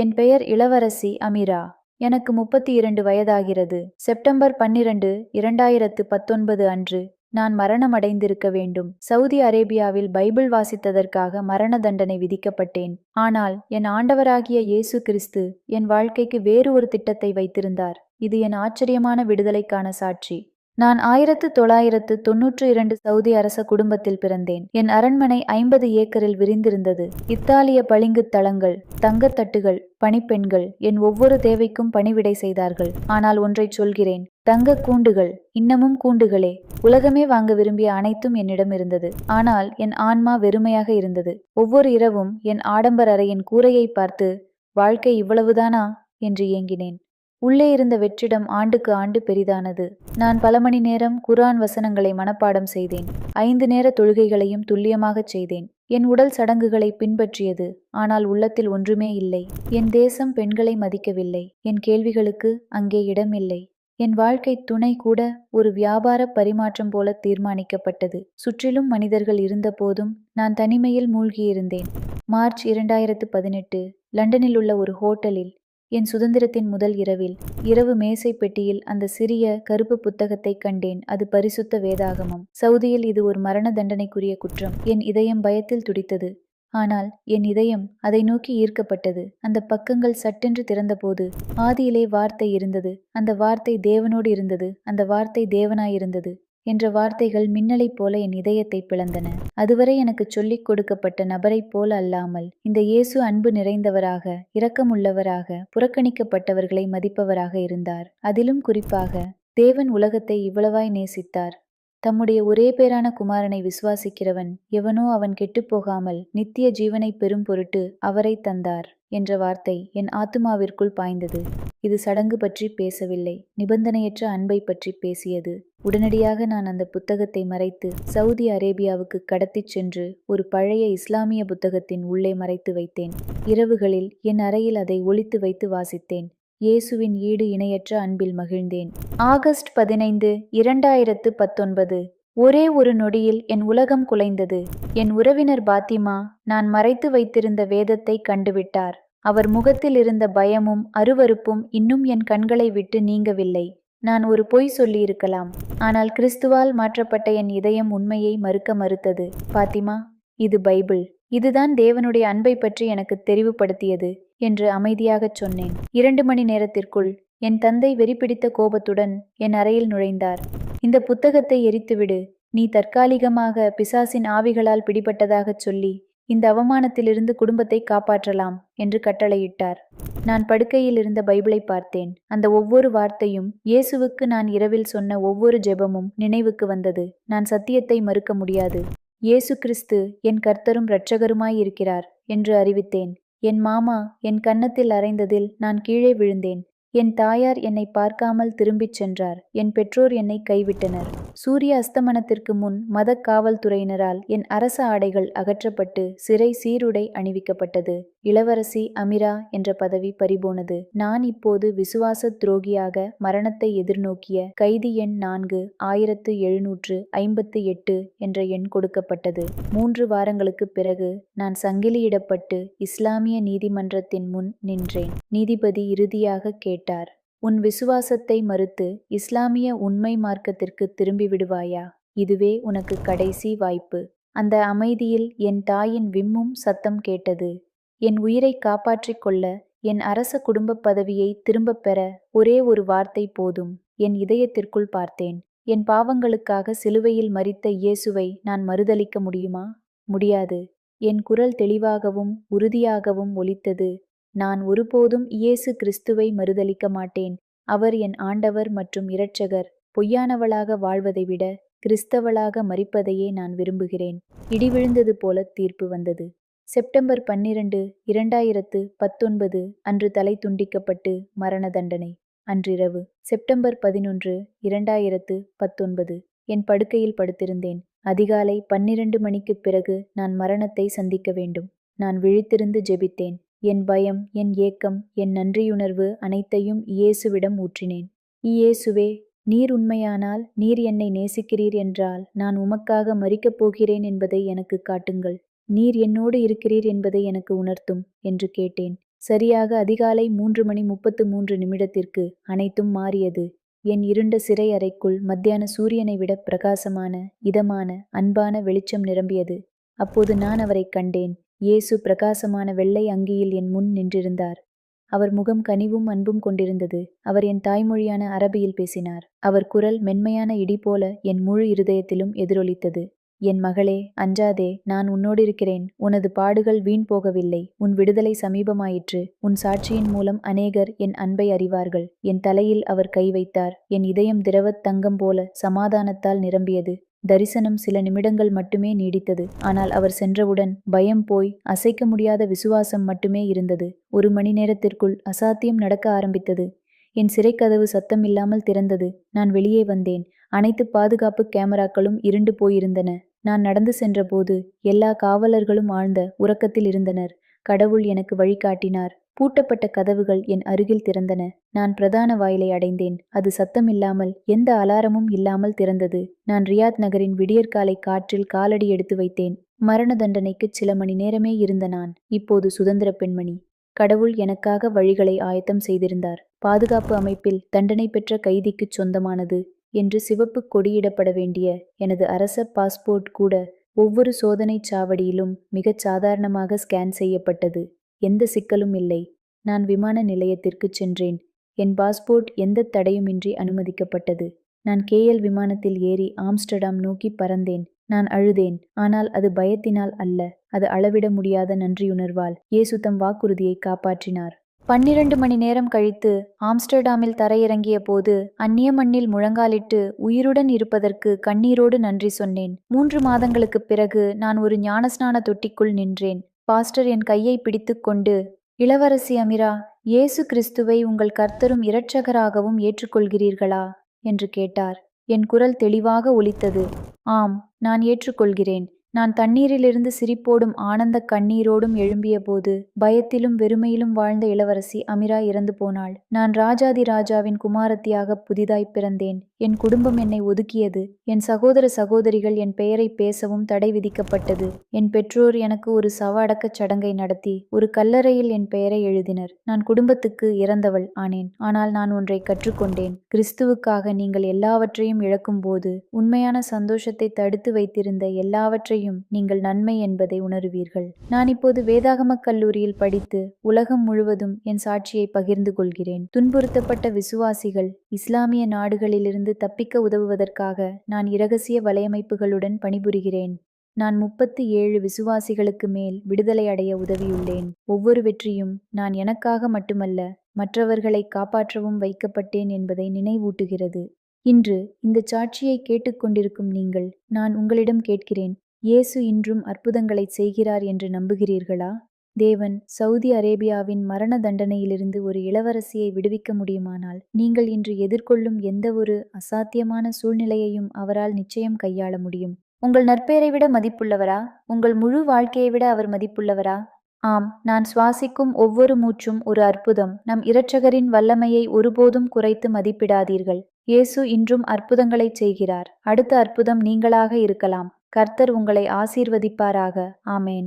என் பெயர் இளவரசி அமீரா. எனக்கு முப்பத்தி இரண்டு வயதாகிறது. செப்டம்பர் பன்னிரண்டு இரண்டாயிரத்து பத்தொன்பது அன்று நான் மரணமடைந்திருக்க வேண்டும். சவுதி அரேபியாவில் பைபிள் வாசித்ததற்காக மரண தண்டனை விதிக்கப்பட்டேன். ஆனால் என் ஆண்டவராகிய இயேசு கிறிஸ்து என் வாழ்க்கைக்கு வேறு ஒரு திட்டத்தை வைத்திருந்தார். இது என் ஆச்சரியமான விடுதலைக்கான சாட்சி. நான் ஆயிரத்து தொள்ளாயிரத்து தொன்னூற்று இரண்டு சவுதி அரச குடும்பத்தில் பிறந்தேன். என் அரண்மனை ஐம்பது ஏக்கரில் விரிந்திருந்தது. இத்தாலிய பளிங்கு தளங்கள் தங்கத்தட்டுகள் பணிப்பெண்கள் என் ஒவ்வொரு தேவைக்கும் பணிவிடை செய்தார்கள். ஆனால் ஒன்றைச் சொல்கிறேன். தங்க கூண்டுகள் இன்னமும் கூண்டுகளே. உலகமே வாங்க விரும்பிய அனைத்தும் என்னிடம் இருந்தது. ஆனால் என் ஆன்மா வெறுமையாக இருந்தது. ஒவ்வொரு இரவும் என் ஆடம்பர அறையின் கூரையை பார்த்து வாழ்க்கை இவ்வளவுதானா? என்று ஏங்கினேன். உள்ளே இருந்த வெற்றிடம் ஆண்டுக்கு ஆண்டு பெரிதானது. நான் பல மணி நேரம் குரான் வசனங்களை மனப்பாடம் செய்தேன். ஐந்து நேர தொழுகைகளையும் துல்லியமாகச் செய்தேன். என் உடல் சடங்குகளை பின்பற்றியது ஆனால் உள்ளத்தில் ஒன்றுமே இல்லை. என் தேசம் பெண்களை மதிக்கவில்லை. என் கேள்விகளுக்கு அங்கே இடமில்லை என் வாழ்க்கை துணை கூட ஒரு வியாபார பரிமாற்றம் போல தீர்மானிக்கப்பட்டது. சுற்றிலும் மனிதர்கள் இருந்தபோதும் நான் தனிமையில் மூழ்கியிருந்தேன். மார்ச் இரண்டாயிரத்து பதினெட்டு லண்டனில் உள்ள ஒரு ஹோட்டலில் என் சுதந்திரத்தின் முதல் இரவில். இரவு மேசை பெட்டியில் அந்த சிறிய கருப்பு புத்தகத்தை கண்டேன். அது பரிசுத்த வேதாகமம். சவுதியில் இது ஒரு மரண தண்டனைக்குரிய குற்றம். என் இதயம் பயத்தில் துடித்தது. ஆனால் என் இதயம் அதை நோக்கி ஈர்க்கப்பட்டது. அந்த பக்கங்கள் சட்டென்று திறந்தபோது ஆதியிலே வார்த்தை இருந்தது. அந்த வார்த்தை தேவனோடு இருந்தது. அந்த வார்த்தை தேவனாயிருந்தது. என்ற வார்த்தைகள் மின்னலைப் போல என் இதயத்தை பிளந்தன. அதுவரை எனக்கு சொல்லிக் கொடுக்கப்பட்ட நபரைப் போல அல்லாமல் இந்த இயேசு அன்பு நிறைந்தவராக இரக்கமுள்ளவராக புறக்கணிக்கப்பட்டவர்களை மதிப்பவராக இருந்தார். அதிலும் குறிப்பாக தேவன் உலகத்தை இவ்வளவாய் நேசித்தார். தம்முடைய ஒரே பேரான குமாரனை விசுவாசிக்கிறவன் எவனோ அவன் கெட்டுப்போகாமல் நித்திய ஜீவனை பெறும் பொருட்டு அவரை தந்தார். என்ற வார்த்தை என் ஆத்துமாவிற்குள் பாய்ந்தது. இது சடங்கு பற்றி பேசவில்லை. நிபந்தனையற்ற அன்பை பற்றி பேசியது. உடனடியாக நான் அந்த புத்தகத்தை மறைத்து சவுதி அரேபியாவுக்கு கடத்திச் சென்று ஒரு பழைய இஸ்லாமிய புத்தகத்தின் உள்ளே மறைத்து வைத்தேன். இரவுகளில் என் அறையில் அதை ஒளித்து வைத்து வாசித்தேன். இயேசுவின் ஈடு இணையற்ற அன்பில் மகிழ்ந்தேன். ஆகஸ்ட் பதினைந்து இரண்டாயிரத்து பத்தொன்பது ஒரே ஒரு நொடியில் என் உலகம் குலைந்தது. என் உறவினர் பாத்திமா நான் மறைத்து வைத்திருந்த வேதத்தை கண்டுவிட்டார். அவர் முகத்தில் இருந்த பயமும் அருவருப்பும் இன்னும் என் கண்களை விட்டு நீங்கவில்லை. நான் ஒரு பொய் சொல்லியிருக்கலாம். ஆனால் கிறிஸ்துவால் மாற்றப்பட்ட என் இதயம் உண்மையை மறுக்க மறுத்தது. பாத்திமா இது பைபிள். இதுதான் தேவனுடைய அன்பை பற்றி எனக்கு தெரிவுபடுத்தியது என்று அமைதியாகச் சொன்னேன். இரண்டு மணி நேரத்திற்குள் என் தந்தை வெறிபிடித்த கோபத்துடன் என் அறையில் நுழைந்தார். இந்த புத்தகத்தை எரித்துவிடு. நீ தற்காலிகமாக பிசாசின் ஆவிகளால் பிடிபட்டதாகச் சொல்லி இந்த அவமானத்திலிருந்து குடும்பத்தை காப்பாற்றலாம் என்று கட்டளையிட்டார். நான் படுக்கையில் இருந்த பைபிளை பார்த்தேன். அந்த ஒவ்வொரு வார்த்தையும் இயேசுவுக்கு நான் இரவில் சொன்ன ஒவ்வொரு ஜெபமும் நினைவுக்கு வந்தது. நான் சத்தியத்தை மறுக்க முடியாது. இயேசு கிறிஸ்து என் கர்த்தரும் இரட்சகருமாயிருக்கிறார் என்று அறிவித்தேன். என் மாமா என் கன்னத்தில் அறைந்ததில் நான் கீழே விழுந்தேன். என் தாயார் என்னை பார்க்காமல் திரும்பிச் சென்றார். என் பெற்றோர் என்னை கைவிட்டனர். சூரிய அஸ்தமனத்திற்கு முன் மத காவல்துறையினரால் என் அரச ஆடைகள் அகற்றப்பட்டு சிறை சீருடை அணிவிக்கப்பட்டது. இளவரசி அமிரா என்ற பதவி பறிபோனது. நான் இப்போது விசுவாச துரோகியாக மரணத்தை எதிர்நோக்கிய கைதி எண் நான்கு ஆயிரத்து எழுநூற்று ஐம்பத்து எட்டு என்ற எண் கொடுக்கப்பட்டது. மூன்று வாரங்களுக்கு பிறகு நான் சங்கிலியிடப்பட்டு இஸ்லாமிய நீதிமன்றத்தின் முன் நின்றேன். நீதிபதி இறுதியாக கேட்டார் உன் விசுவாசத்தை மறுத்து இஸ்லாமிய உண்மை மார்க்கத்திற்கு திரும்பி விடுவாயா? இதுவே உனக்கு கடைசி வாய்ப்பு. அந்த அமைதியில் என் தாயின் விம்மும் சத்தம் கேட்டது. என் உயிரை காப்பாற்றிக் கொள்ள என் அரச குடும்ப பதவியை திரும்பப் பெற ஒரே ஒரு வார்த்தை போதும். என் இதயத்திற்குள் பார்த்தேன். என் பாவங்களுக்காக சிலுவையில் மறித்த இயேசுவை நான் மறுதலிக்க முடியுமா? முடியாது. என் குரல் தெளிவாகவும் உறுதியாகவும் ஒலித்தது. நான் ஒருபோதும் இயேசு கிறிஸ்துவை மறுதலிக்க மாட்டேன். அவர் என் ஆண்டவர் மற்றும் இரட்சகர். பொய்யானவளாக வாழ்வதை விட கிறிஸ்தவளாக மறிப்பதையே நான் விரும்புகிறேன். இடிவிழுந்தது போல தீர்ப்பு வந்தது. செப்டம்பர் பன்னிரண்டு இரண்டாயிரத்து பத்தொன்பது அன்று தலை துண்டிக்கப்பட்டு மரண தண்டனை. அன்றிரவு செப்டம்பர் பதினொன்று இரண்டாயிரத்து பத்தொன்பது. என் படுக்கையில் படுத்திருந்தேன். அதிகாலை பன்னிரண்டு மணிக்குப் பிறகு நான் மரணத்தை சந்திக்க வேண்டும். நான் விழித்திருந்து ஜெபித்தேன். என் பயம் என் ஏக்கம் என் நன்றியுணர்வு அனைத்தையும் இயேசுவிடம் ஊற்றினேன். இயேசுவே நீர் உண்மையானால் நீர் என்னை நேசிக்கிறீர் என்றால் நான் உமக்காக மறிக்கப் போகிறேன் என்பதை எனக்கு காட்டுங்கள். நீர் என்னோடு இருக்கிறீர் என்பதை எனக்கு உணர்த்தும் என்று கேட்டேன். சரியாக அதிகாலை மூன்று மணி முப்பத்து மூன்று நிமிடத்திற்கு அனைத்தும் மாறியது. என் இருண்ட சிறை அறைக்குள் மத்தியான சூரியனை விட பிரகாசமான இதமான அன்பான வெளிச்சம் நிரம்பியது. அப்போது நான் அவரைக் கண்டேன். இயேசு பிரகாசமான வெள்ளை அங்கியில் என் முன் நின்றிருந்தார். அவர் முகம் கனிவும் அன்பும் கொண்டிருந்தது. அவர் என் தாய்மொழியான அரபியில் பேசினார். அவர் குரல் மென்மையான இடி போல என் முழு இருதயத்திலும் எதிரொலித்தது. என் மகளே அஞ்சாதே நான் உன்னோடு இருக்கிறேன் உனது பாடுகள் வீண் போகவில்லை. உன் விடுதலை சமீபமாயிற்று. உன் சாட்சியின் மூலம் அநேகர் என் அன்பை அறிவார்கள். என் தலையில் அவர் கை வைத்தார். என் இதயம் திரவத் தங்கம் போல சமாதானத்தால் நிரம்பியது. தரிசனம் சில நிமிடங்கள் மட்டுமே நீடித்தது. ஆனால் அவர் சென்றவுடன் பயம் போய் அசைக்க முடியாத விசுவாசம் மட்டுமே இருந்தது. ஒரு மணி நேரத்திற்குள் அசாத்தியம் நடக்க ஆரம்பித்தது. என் சிறைக்கதவு சத்தமில்லாமல் திறந்தது. நான் வெளியே வந்தேன். அனைத்து பாதுகாப்பு கேமராக்களும் இருண்டு போயிருந்தன. நான் நடந்து சென்றபோது எல்லா காவலர்களும் ஆழ்ந்த உறக்கத்தில் இருந்தனர். கடவுள் எனக்கு வழிகாட்டினார் பூட்டப்பட்ட கதவுகள் என் அருகில் திறந்தன. நான் பிரதான வாயிலை அடைந்தேன். அது சத்தமில்லாமல் எந்த அலாரமும் இல்லாமல் திறந்தது. நான் ரியாத் நகரின் விடியற்காலை காற்றில் காலடி எடுத்து வைத்தேன். மரண தண்டனைக்கு சில மணி நேரமே இருந்த நான் இப்போது சுதந்திர பெண்மணி. கடவுள் எனக்காக வழிகளை ஆயத்தம் செய்திருந்தார். பாதுகாப்பு அமைப்பில் தண்டனை பெற்ற கைதிக்குச் சொந்தமானது என்று சிவப்பு கொடியிடப்பட வேண்டிய எனது அரச பாஸ்போர்ட் கூட ஒவ்வொரு சோதனைச் சாவடியிலும் மிகச் சாதாரணமாக ஸ்கேன் செய்யப்பட்டது. எந்த சிக்கலும் இல்லை. நான் விமான நிலையத்திற்குச் சென்றேன். என் பாஸ்போர்ட் எந்த தடையுமின்றி அனுமதிக்கப்பட்டது. நான் கேஎல் விமானத்தில் ஏறி ஆம்ஸ்டர்டாம் நோக்கி பறந்தேன். நான் அழுதேன். ஆனால் அது பயத்தினால் அல்ல. அது அளவிட முடியாத நன்றியுணர்வால். இயேசு தம் வாக்குறுதியை காப்பாற்றினார். பன்னிரண்டு மணி நேரம் கழித்து ஆம்ஸ்டர்டாமில் தரையிறங்கிய போது அந்நிய மண்ணில் முழங்காலிட்டு உயிருடன் இருப்பதற்கு கண்ணீரோடு நன்றி சொன்னேன். மூன்று மாதங்களுக்குப் பிறகு நான் ஒரு ஞானஸ்நான தொட்டிக்குள் நின்றேன். பாஸ்டர் என் கையை பிடித்துக்கொண்டு இளவரசி அமிரா இயேசு கிறிஸ்துவை உங்கள் கர்த்தரும் இரட்சகராகவும் ஏற்றுக்கொள்கிறீர்களா? என்று கேட்டார். என் குரல் தெளிவாக ஒலித்தது. ஆம் நான் ஏற்றுக்கொள்கிறேன். நான் தண்ணீரிலிருந்து சிரிப்போடும் ஆனந்த கண்ணீரோடும் எழும்பியபோது பயத்திலும் வெறுமையிலும் வாழ்ந்த இளவரசி அமிரா இறந்து போனாள். நான் ராஜாதி ராஜாவின் குமாரத்தியாக புதிதாய் பிறந்தேன். என் குடும்பம் என்னை ஒதுக்கியது. என் சகோதர சகோதரிகள் என் பெயரை பேசவும் தடை விதிக்கப்பட்டது. என் பெற்றோர் எனக்கு ஒரு சவ அடக்கச் சடங்கை நடத்தி ஒரு கல்லறையில் என் பெயரை எழுதினர். நான் குடும்பத்துக்கு இறந்தவள் ஆனேன். ஆனால் நான் ஒன்றை கற்றுக்கொண்டேன். கிறிஸ்துவுக்காக நீங்கள் எல்லாவற்றையும் இழக்கும் போது உண்மையான சந்தோஷத்தை தடுத்து வைத்திருந்த எல்லாவற்றையும் நீங்கள் நன்மை என்பதை உணருவீர்கள். நான் இப்போது வேதாகம கல்லூரியில் படித்து உலகம் முழுவதும் என் சாட்சியை பகிர்ந்து கொள்கிறேன். துன்புறுத்தப்பட்ட விசுவாசிகள் இஸ்லாமிய நாடுகளிலிருந்து தப்பிக்க உதவுவதற்காக நான் இரகசிய வலையமைப்புகளுடன் பணிபுரிகிறேன். நான் முப்பத்து ஏழு விசுவாசிகளுக்கு மேல் விடுதலை அடைய உதவியுள்ளேன். ஒவ்வொரு வெற்றியும் நான் எனக்காக மட்டுமல்ல மற்றவர்களை காப்பாற்றவும் வைக்கப்பட்டேன் என்பதை நினைவூட்டுகிறது. இன்று இந்த சாட்சியை கேட்டுக்கொண்டிருக்கும் நீங்கள் நான் உங்களிடம் கேட்கிறேன் இயேசு இன்றும் அற்புதங்களை செய்கிறார் என்று நம்புகிறீர்களா? தேவன் சவுதி அரேபியாவின் மரண தண்டனையிலிருந்து ஒரு இளவரசியை விடுவிக்க முடியுமானால் நீங்கள் இன்று எதிர்கொள்ளும் எந்த ஒரு அசாத்தியமான சூழ்நிலையையும் அவரால் நிச்சயம் கையாள முடியும். உங்கள் நற்பெயரை விட மதிப்புள்ளவரா? உங்கள் முழு வாழ்க்கையை விட அவர் மதிப்புள்ளவரா? ஆம் நான் சுவாசிக்கும் ஒவ்வொரு மூச்சும் ஒரு அற்புதம். நம் இரட்சகரின் வல்லமையை ஒருபோதும் குறைத்து மதிப்பிடாதீர்கள். இயேசு இன்றும் அற்புதங்களைச் செய்கிறார். அடுத்த அற்புதம் நீங்களாக இருக்கலாம். கர்த்தர் உங்களை ஆசீர்வதிப்பாராக. ஆமேன்.